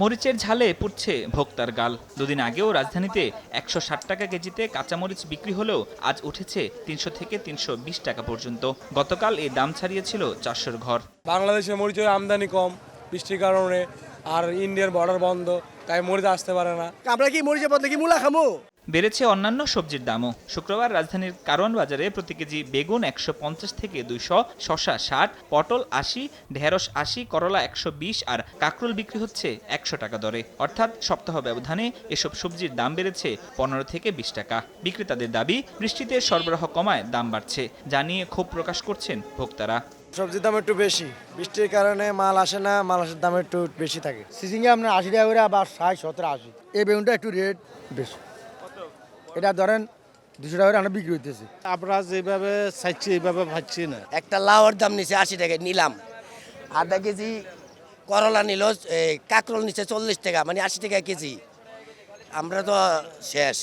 মরিচের ঝালে পুড়ছে ভোক্তার গাল। দুদিন আগেও রাজধানীতে একশো ষাট টাকা কেজিতে কাঁচামরিচ বিক্রি হলেও আজ উঠেছে তিনশো থেকে তিনশো বিশ টাকা পর্যন্ত। গতকাল এই দাম ছাড়িয়েছিল চারশোর ঘর। বাংলাদেশে মরিচের আমদানি কম বৃষ্টির কারণে আর ইন্ডিয়ার বর্ডার বন্ধ তাই মরিচ আসতে পারে না। আমরা কি মরিচের বদলে কি মূলা খামো? বেড়েছে অন্যান্য সবজির দামও। শুক্রবার রাজধানীর কারওয়ান বাজারে প্রতি কেজি বেগুন একশো পঞ্চাশ থেকে দুইশো শশা ষাট, পটল আশি, ঢেঁড়স আশি, করলা একশো বিশ আর কাকরুল বিক্রি হচ্ছে একশো টাকা দরে। অর্থাৎ সপ্তাহ ব্যবধানে এসব সবজির দাম বেড়েছে পনেরো থেকে বিশ টাকা। বিক্রেতাদের দাবি, বৃষ্টিতে সরবরাহ কমায়, দাম বাড়ছে। জানিয়ে ক্ষোভ প্রকাশ করছেন ভোক্তারা। সবজির দাম একটু বেশি। বৃষ্টির কারণে মাল আসে না, মাল আসার দাম একটু বেশি থাকে। সিজিংয়ে আপনার আশি টাকা করে আবার ষাট, সতেরো, আশি। এই বেগুনটা একটু রেট বেশি। এটা ধরেন দুশো টাকা করে আমরা বিক্রি হইতেছে আমরা যেভাবে চাইছি এইভাবে ভাবছি না। একটা লাউর দাম নিচে আশি টাকা নিলাম। আধা কেজি করলা নিল এই কাকরল নিচে চল্লিশ টাকা মানে আশি টাকা কেজি। আমরা তো শেষ।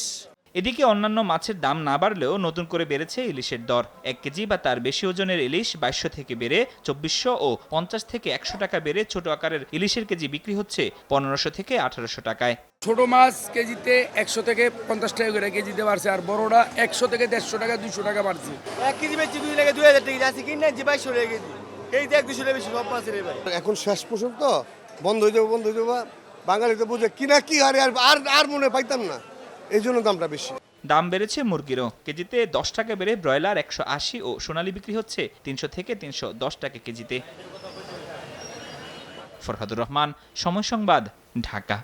এদিকে অন্যান্য মাছের দাম না বাড়লেও নতুন করে বেড়েছে ইলিশের দর। এক কেজি বা তার বেশি ওজনের ইলিশ বাইশশো থেকে বেড়ে চব্বিশশো ও পঞ্চাশ থেকে একশো টাকা বেড়ে ছোট আকারের ইলিশের কেজি বিক্রি হচ্ছে পনেরোশো থেকে আঠারোশো টাকায়। ছোট মাছ কেজিতে একশো থেকে পঞ্চাশ টাকা করে কেজিতে বাড়ছে আর বড়টা একশো থেকে দেড়শো টাকা দুশো টাকা বাড়ছে। এক কেজি বেচছি দুই টাকা দুই হাজার টাকা আছে কিনে যে বাইশশো টাকা কেজি। এই দেখ দুশো টাকা বেশি সব মাছের ভাই এখন শেষ পর্যন্ত বন্ধ হয়ে যাবে বন্ধ হয়ে যাবে। বাঙালি তো বুঝে কিনা কি হারে আর আর মনে পাইতাম না। এই জন্য দামটা বেশি। দাম বেড়েছে মুরগিরও। কেজিতে দশ টাকা বেড়ে ব্রয়লার একশো আশি ও সোনালি বিক্রি হচ্ছে তিনশো থেকে তিনশো দশ টাকা কেজিতে। ফরহাদুর রহমান, সময় সংবাদ, ঢাকা।